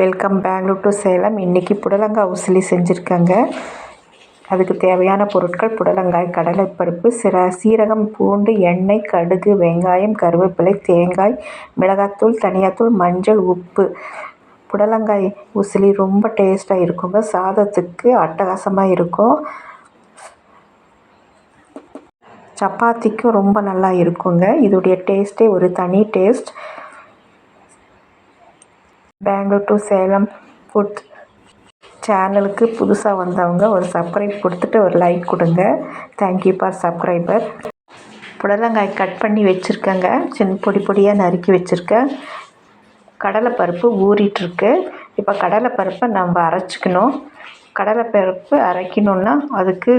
Welcome Bangalore to Salem இன்றைக்கி புடலங்காய் உசிலி செஞ்சுருக்கேங்க. அதுக்கு தேவையான பொருட்கள் புடலங்காய் கடலைப்பருப்பு சிற சீரகம் பூண்டு எண்ணெய் கடுகு வெங்காயம் கருவேப்பிலை தேங்காய் மிளகாத்தூள் தனியாத்தூள் மஞ்சள் உப்பு. புடலங்காய் உசிலி ரொம்ப டேஸ்ட்டாக இருக்குங்க. சாதத்துக்கு அட்டகாசமாக இருக்கும். சப்பாத்திக்கும் ரொம்ப நல்லா இருக்குங்க. இதோடைய டேஸ்ட்டே ஒரு தனி taste. Bangalore to Salem food சேனலுக்கு புதுசாக வந்தவங்க ஒரு சப்ஸ்கிரைப் கொடுத்துட்டு ஒரு லைக் கொடுங்க. தேங்க்யூ ஃபார் சப்ஸ்கிரைபர் புடலங்காய் கட் பண்ணி வச்சுருக்கேங்க. சின்ன பொடி பொடியாக நறுக்கி வச்சுருக்கேன். கடலைப்பருப்பு ஊறிட்டுருக்கு. இப்போ கடலைப்பருப்பை நம்ம அரைச்சிக்கணும். கடலைப்பருப்பு அரைக்கணுன்னா அதுக்கு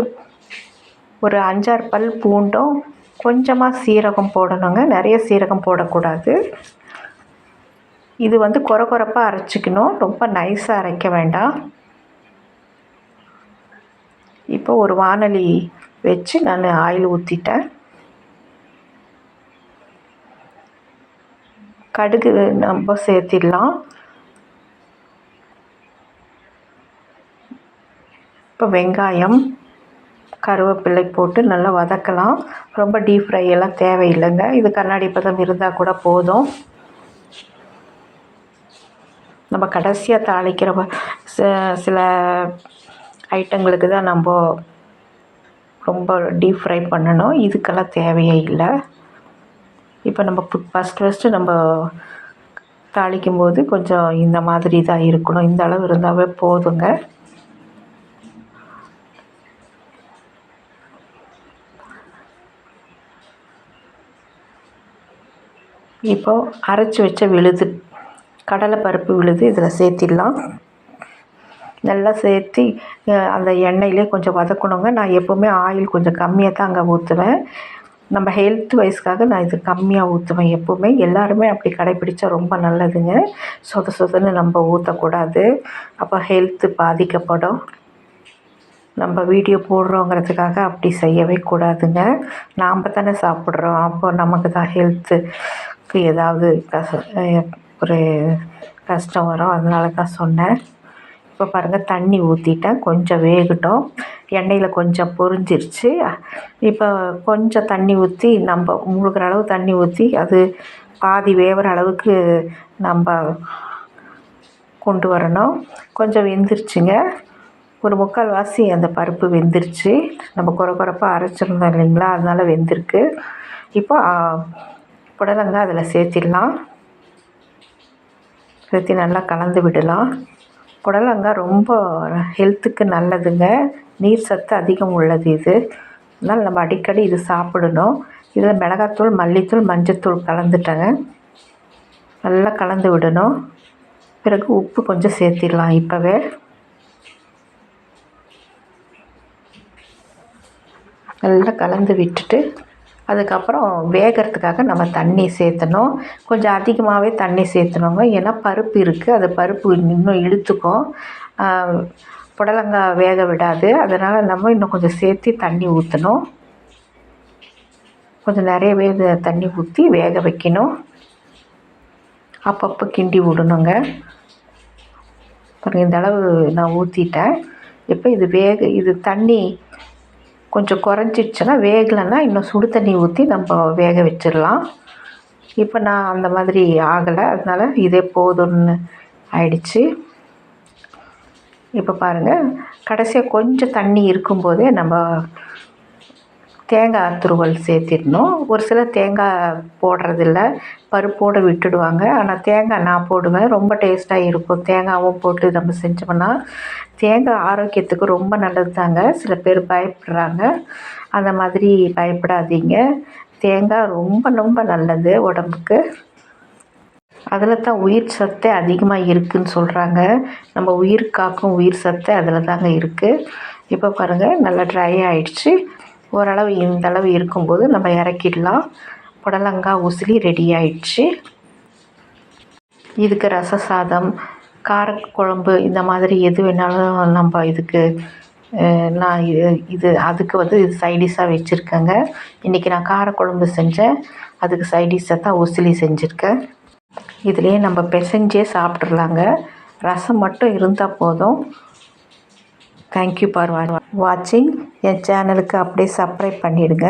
ஒரு அஞ்சாறு பல் பூண்டும் கொஞ்சமாக சீரகம் போடணுங்க. நிறைய சீரகம் போடக்கூடாது. இது வந்து கொர கொரப்பாக அரைச்சிக்கணும். ரொம்ப நைஸாக அரைக்க வேண்டாம். இப்போ ஒரு வானொலி வச்சு நான் ஆயில் ஊற்றிட்டேன் கடுகு நம்ம சேர்த்திடலாம். இப்போ வெங்காயம் கருவேப்பிலை போட்டு நல்லா வதக்கலாம். ரொம்ப டீப் ஃப்ரை எல்லாம் தேவையில்லைங்க. இது கண்ணாடி பதம் இருந்தால் கூட போதும். நம்ம கடைசியாக தாளிக்கிற சில ஐட்டங்களுக்கு தான் நம்ம ரொம்ப டீப் ஃப்ரை பண்ணணும். இதுக்கெல்லாம் தேவையே இல்லை. இப்போ நம்ம ஃபஸ்ட் ஃபஸ்ட்டு நம்ம தாளிக்கும் போது கொஞ்சம் இந்த மாதிரி தான் இருக்கணும். இந்த அளவு இருந்தாவே போதுங்க. இப்போது அரைச்சி வச்ச விழுது கடலைப்பருப்பு விழுது இதில் சேர்த்திடலாம். நல்லா சேர்த்து அந்த எண்ணெயிலே கொஞ்சம் வதக்கணுங்க. நான் எப்போவுமே ஆயில் கொஞ்சம் கம்மியாக தான் அங்கே ஊற்றுவேன் நம்ம ஹெல்த் வைஸ்க்காக நான் இது கம்மியாக ஊற்றுவேன் எப்போவுமே. எல்லாருமே அப்படி கடைப்பிடிச்சா ரொம்ப நல்லதுங்க. சொத சொதன்னு நம்ம ஊற்றக்கூடாது அப்போ ஹெல்த்து பாதிக்கப்படும். நம்ம வீடியோ போடுறோங்கிறதுக்காக அப்படி செய்யவே கூடாதுங்க. நாம் தானே சாப்பிட்றோம். அப்போ நமக்கு தான் ஹெல்த்துக்கு ஏதாவது கச ஒரு கஷ்டம் வரும். அதனால தான் சொன்னேன். இப்போ பாருங்கள் தண்ணி ஊற்றிட்டேன் கொஞ்சம் வேகட்டும். எண்ணெயில் கொஞ்சம் பொரிஞ்சிருச்சு. இப்போ கொஞ்சம் தண்ணி ஊற்றி நம்ம முழுகிற அளவு தண்ணி ஊற்றி அது பாதி வேகிற அளவுக்கு நம்ம கொண்டு வரணும். கொஞ்சம் வெந்துருச்சுங்க. ஒரு முக்கால் வாசி அந்த பருப்பு வெந்துருச்சு. நம்ம குறை குறைப்பாக அரைச்சிருந்தோம் இல்லைங்களா? அதனால் வெந்திருக்கு. இப்போ புடலங்காய் அதில் சேர்த்திடலாம். சேர்த்து நல்லா கலந்து விடலாம். புடலங்காய் ரொம்ப ஹெல்த்துக்கு நல்லதுங்க. நீர் சத்து அதிகம் உள்ளது இது. அதனால் நம்ம அடிக்கடி இது சாப்பிடணும். இதில் மிளகாத்தூள் மல்லித்தூள் மஞ்சத்தூள் கலந்துட்டேங்க. நல்லா கலந்து விடணும். பிறகு உப்பு கொஞ்சம் சேர்த்திடலாம் இப்போவே. நல்லா கலந்து விட்டுட்டு அதுக்கப்புறம் வேகிறதுக்காக நம்ம தண்ணி சேர்த்தணும். கொஞ்சம் அதிகமாகவே தண்ணி சேர்த்தணுங்க. ஏன்னா பருப்பு இருக்குது அது பருப்பு இன்னும் இழுத்துக்கும் புடலங்காய் வேக விடாது. அதனால் நம்ம இன்னும் கொஞ்சம் சேர்த்து தண்ணி ஊற்றணும் கொஞ்சம் நிறையவே தண்ணி ஊற்றி வேக வைக்கணும். அப்பப்போ கிண்டி விடணுங்க. பாருங்கள் இந்த அளவு நான் ஊற்றிட்டேன் இப்போ இது வேக இது தண்ணி கொஞ்சம் குறைஞ்சிடுச்சுன்னா வேகலைன்னா இன்னும் சுடு தண்ணி ஊற்றி நம்ம வேக வச்சிடலாம். இப்போ நான் அந்த மாதிரி ஆகலை. அதனால் இதே போதும்னு ஆயிடுச்சு. இப்போ பாருங்கள் கடைசியாக கொஞ்சம் தண்ணி இருக்கும்போதே நம்ம தேங்காய் துருவல் சேர்த்திடணும். ஒரு சிலர் தேங்காய் போடுறதில்ல. பருப்போடு விட்டுடுவாங்க. ஆனால் தேங்காய் நான் போடுவேன். ரொம்ப டேஸ்ட்டாக இருக்கும். தேங்காயும் போட்டு நம்ம செஞ்சோம்னா தேங்காய் ஆரோக்கியத்துக்கு ரொம்ப நல்லது தாங்க சில பேர் பயப்படுறாங்க. அந்த மாதிரி பயப்படாதீங்க. தேங்காய் ரொம்ப ரொம்ப நல்லது உடம்புக்கு. அதில் தான் உயிர் சத்தே அதிகமாக இருக்குதுன்னு சொல்கிறாங்க நம்ம உயிர் காக்கும் உயிர் சத்தே அதில் தாங்க இருக்குது இப்போ பாருங்கள் நல்லா ட்ரை ஆகிடுச்சு ஓரளவு இந்தளவு இருக்கும்போது நம்ம இறக்கிடலாம். புடலங்காய் உசிலி ரெடி ஆயிடுச்சு. இதுக்கு ரச சாதம் காரக்குழம்பு இந்த மாதிரி எது வேணாலும் நம்ம இதுக்கு நான் இது இது அதுக்கு வந்து இது சைடிஷாக வச்சுருக்கேங்க. இன்றைக்கி நான் காரக்குழம்பு செஞ்சேன். அதுக்கு சைடிஷ்ஷாக தான் உசிலி செஞ்சுருக்கேன். இதுலேயே நம்ம பிசைஞ்சே சாப்பிட்றலாங்க ரசம் மட்டும் இருந்தால் போதும். தேங்க்யூ ஃபார் வாட்சிங் என் சேனலுக்கு அப்படியே சப்ஸ்கிரைப் பண்ணிவிடுங்க